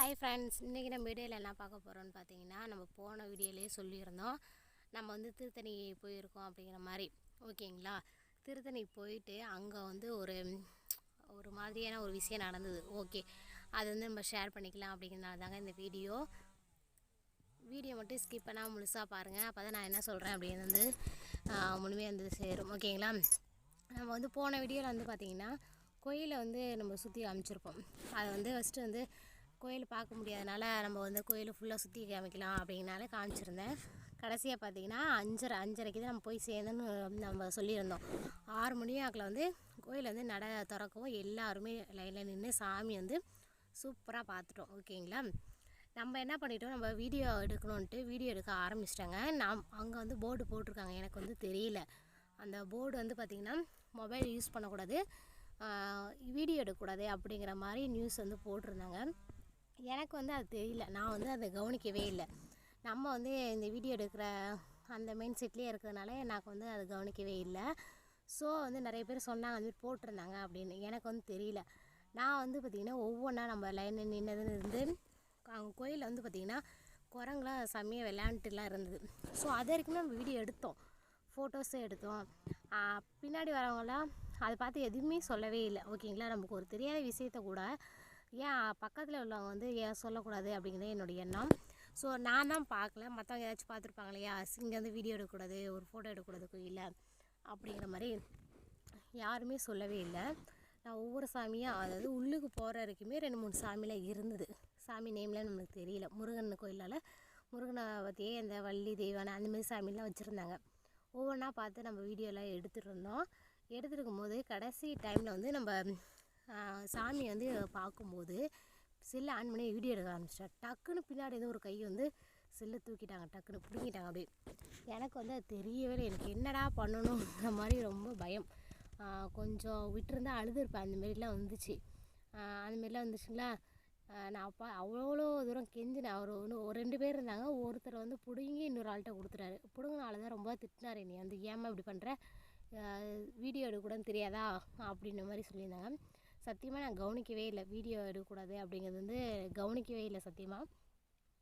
Hi friends இன்றைக்கி நம்ம வீடியோவில் என்ன பார்க்க போகிறோம்னு பார்த்தீங்கன்னா நம்ம போன வீடியோலேயே சொல்லியிருந்தோம். நம்ம வந்து திருத்தணி போயிருக்கோம் அப்படிங்கிற மாதிரி. ஓகேங்களா? திருத்தணி போயிட்டு அங்கே வந்து ஒரு ஒரு மாதிரியான ஒரு விஷயம் நடந்தது. ஓகே. அது வந்து நம்ம ஷேர் பண்ணிக்கலாம் அப்படிங்கிறனால தாங்க இந்த வீடியோ. வீடியோ மட்டும் ஸ்கிப் பண்ணால் முழுசாக பாருங்கள் அப்போ தான் நான் என்ன சொல்கிறேன் அப்படின்னு வந்து முழுமையாக வந்து சேரும். ஓகேங்களா? நம்ம வந்து போன வீடியோவில் வந்து பார்த்திங்கன்னா கோயிலை வந்து நம்ம சுற்றி அமைச்சிருப்போம். அதை வந்து ஃபஸ்ட்டு வந்து கோயில் பார்க்க முடியாதனால நம்ம வந்து கோயில் ஃபுல்லாக சுற்றி காமிக்கலாம் அப்படிங்கனால காமிச்சிருந்தேன். கடைசியாக பார்த்தீங்கன்னா அஞ்சரை அஞ்சரைக்கு தான் நம்ம போய் சேர்ந்தோன்னு நம்ம சொல்லியிருந்தோம். ஆறு மணி ஆக்கில் வந்து கோயில் வந்து நட திறக்கவும் எல்லாருமே லைனில் நின்று சாமி வந்து சூப்பராக பார்த்துட்டோம். ஓகேங்களா? நம்ம என்ன பண்ணிட்டோம்? நம்ம வீடியோ எடுக்கணுன்ட்டு வீடியோ எடுக்க ஆரம்பிச்சிட்டாங்க. நாம் அங்கே வந்து போர்டு போட்டிருக்காங்க. எனக்கு வந்து தெரியல. அந்த போர்டு வந்து பார்த்திங்கன்னா மொபைல் யூஸ் பண்ணக்கூடாது. வீடியோ எடுக்கக்கூடாது அப்படிங்கிற மாதிரி நியூஸ் வந்து போட்டிருந்தாங்க. எனக்கு வந்து அது தெரியல. நான் வந்து அதை கவனிக்கவே இல்லை. நம்ம வந்து இந்த வீடியோ எடுக்கிற அந்த மெயின் செட்லேயே இருக்கிறதுனால எனக்கு வந்து அது கவனிக்கவே இல்லை. ஸோ வந்து நிறைய பேர் சொன்னாங்க அந்த மாதிரி போட்டிருந்தாங்க அப்படின்னு. எனக்கு வந்து தெரியல. நான் வந்து பார்த்திங்கன்னா ஒவ்வொன்றா நம்ம லைனில் நின்னதுன்னு இருந்து அவங்க கோயிலில் வந்து பார்த்திங்கன்னா குரங்குலாம் செம்மையாக விளையாண்டுட்டுலாம் இருந்தது. ஸோ அது வரைக்கும் நம்ம வீடியோ எடுத்தோம். ஃபோட்டோஸும் எடுத்தோம். பின்னாடி வரவங்களாம் அதை பார்த்து எதுவுமே சொல்லவே இல்லை. ஓகேங்களா? நமக்கு ஒரு தெரியாத விஷயத்த கூட ஏன் பக்கத்தில் உள்ளவங்க வந்து ஏன் சொல்லக்கூடாது அப்படிங்கிறது என்னுடைய எண்ணம். ஸோ நான் தான் பார்க்கல. மற்றவங்க ஏதாச்சும் பார்த்துருப்பாங்க இல்லையா? இங்கேருந்து வீடியோ எடுக்கக்கூடாது. ஒரு ஃபோட்டோ எடுக்கக்கூடாது. கோயிலில் அப்படிங்கிற மாதிரி யாருமே சொல்லவே இல்லை. நான் ஒவ்வொரு சாமியாக அதாவது உள்ளுக்கு போகிற வரைக்குமே ரெண்டு மூணு சாமியில் இருந்தது. சாமி நேம்லாம் நம்மளுக்கு தெரியல. முருகன் கோயிலால் முருகனை பற்றியே அந்த வள்ளி தெய்வானை அந்தமாரி சாமிலாம் வச்சுருந்தாங்க. ஒவ்வொன்றா பார்த்து நம்ம வீடியோலாம் எடுத்துகிட்டு இருந்தோம். எடுத்துருக்கும் போது கடைசி டைமில் வந்து நம்ம சாமி வந்து பார்க்கும்போது செல்லை ஆன் பண்ணி வீடியோ எடுக்க ஆரம்பிச்சிட்டேன் டக்குன்னு பின்னாடி ஏதோ ஒரு கை வந்து செல்லை தூக்கிட்டாங்க டக்குன்னு பிடுங்கிட்டாங்க அப்படி எனக்கு வந்து அது தெரியவே இல்லை. எனக்கு என்னடா பண்ணணுங்கிற மாதிரி ரொம்ப பயம். கொஞ்சம் விட்டுருந்தா அழுதுருப்பேன். அந்தமாரிலாம் வந்துச்சு. அந்தமாரிலாம் வந்துச்சுங்களா? நான் அப்பா அவ்வளோ தூரம் கெஞ்சினேன். அவர் ஒன்று ஒரு ரெண்டு பேர் இருந்தாங்க. ஒருத்தர் வந்து பிடுங்கி இன்னொரு ஆள்கிட்ட கொடுத்துட்டாரு. பிடுங்கினால தான் ரொம்ப திட்டினார் என்னை. வந்து ஏமா இப்படி பண்ணுற வீடியோ எடுக்கக்கூடாதுன்னு தெரியாதா? அப்படின்ற மாதிரி சொல்லியிருந்தாங்க. சத்தியமாக நான் கவனிக்கவே இல்லை. வீடியோ எடுக்கக்கூடாது அப்படிங்கிறது வந்து கவனிக்கவே இல்லை சத்தியமாக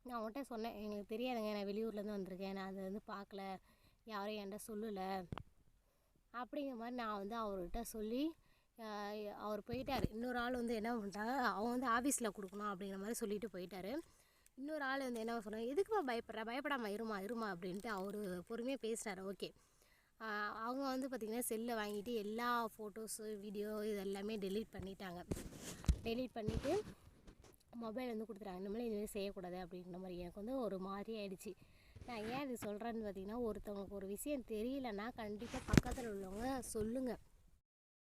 நான் அவன்கிட்ட சொன்னேன் எங்களுக்கு தெரியாதுங்க நான் வெளியூர்லேருந்து வந்திருக்கேன். நான் அதை வந்து பார்க்கல. யாரும் என்கிட்ட சொல்லலை. அப்படிங்கிற மாதிரி நான் வந்து அவர்கிட்ட சொல்லி அவர் போயிட்டார். இன்னொரு ஆள் வந்து என்ன பண்ணிட்டாங்க அவன் வந்து ஆஃபீஸில் கொடுக்கணும் அப்படிங்கிற மாதிரி சொல்லிட்டு போயிட்டார். இன்னொரு ஆள் வந்து என்ன சொன்னாங்க எதுக்குமா பயப்படுற? பயப்படாமல் இருமா இருமா அப்படின்ட்டு அவர் பொறுமையாக பேசினார் ஓகே. அவங்க வந்து பார்த்திங்கன்னா செல்லை வாங்கிட்டு எல்லா ஃபோட்டோஸு வீடியோ இது எல்லாமே டெலீட் பண்ணிட்டாங்க. டெலீட் பண்ணிவிட்டு மொபைல் வந்து கொடுத்துட்டாங்க. இனிமேல் இதுமாதிரி செய்யக்கூடாது அப்படின்ற மாதிரி எனக்கு வந்து ஒரு மாதிரி ஆகிடுச்சு நான் ஏன் இது சொல்கிறேன்னு பார்த்தீங்கன்னா ஒருத்தவங்களுக்கு ஒரு விஷயம் தெரியலன்னா கண்டிப்பாக பக்கத்தில் உள்ளவங்க சொல்லுங்கள்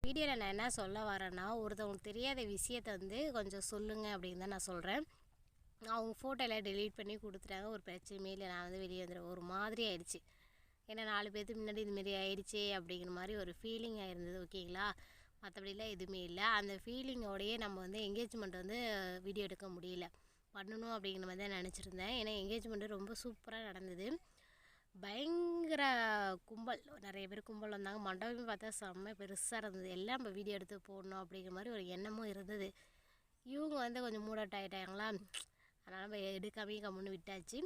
வீடியோவில் நான் என்ன சொல்ல வரேன்னா ஒருத்தவங்களுக்கு தெரியாத விஷயத்தை வந்து கொஞ்சம் சொல்லுங்கள் அப்படின்னு தான் நான் சொல்கிறேன் அவங்க ஃபோட்டோ எல்லாம் டெலீட் பண்ணி கொடுத்துட்டாங்க. ஒரு பிரச்சனையுமே இல்லை. நான் வந்து வெளியே வந்துடுறேன் ஒரு மாதிரி ஆயிடுச்சு. ஏன்னா நாலு பேர்த்துக்கு முன்னாடி இதுமாரி ஆயிடுச்சே அப்படிங்கிற மாதிரி ஒரு ஃபீலிங் இருந்தது ஓகேங்களா மற்றபடிலாம் எதுவுமே இல்லை. அந்த ஃபீலிங்கோடையே நம்ம வந்து எங்கேஜ்மெண்ட் வந்து வீடியோ எடுக்க முடியல. பண்ணணும் அப்படிங்கிற மாதிரி தான் நினச்சிருந்தேன். ஏன்னா எங்கேஜ்மெண்ட்டு ரொம்ப சூப்பராக நடந்தது. பயங்கர கும்பல். நிறைய பேர் கும்பல் வந்தாங்க. மண்டபமே பார்த்தா செம்ம பெருசாக இருந்தது. எல்லாம் நம்ம வீடியோ எடுத்து போடணும் அப்படிங்கிற மாதிரி ஒரு எண்ணமும் இருந்தது. இவங்க வந்து கொஞ்சம் மூட் ஆகிட்டாங்களா அதனால் நம்ம எடுக்காமே கம்முன்னு விட்டாச்சு.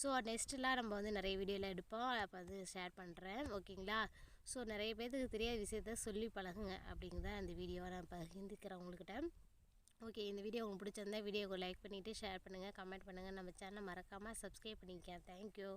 ஸோ நெக்ஸ்ட்டுலாம் நம்ம வந்து நிறைய வீடியோலாம் எடுப்போம். அப்போ வந்து ஷேர் பண்ணுறேன் ஓகேங்களா? ஸோ நிறைய பேர்த்துக்கு தெரியாத விஷயத்த சொல்லி பழகுங்க அப்படிங்கிறத அந்த வீடியோவை நான் பகிர்ந்துக்கிறேன் உங்கள்கிட்ட. ஓகே இந்த வீடியோ உங்களுக்கு பிடிச்சிருந்தா வீடியோவை லைக் பண்ணிவிட்டு ஷேர் பண்ணுங்கள் கமெண்ட் பண்ணுங்கள் நம்ம சேனலை மறக்காமல் சப்ஸ்கிரைப் பண்ணிக்கேன் தேங்க்யூ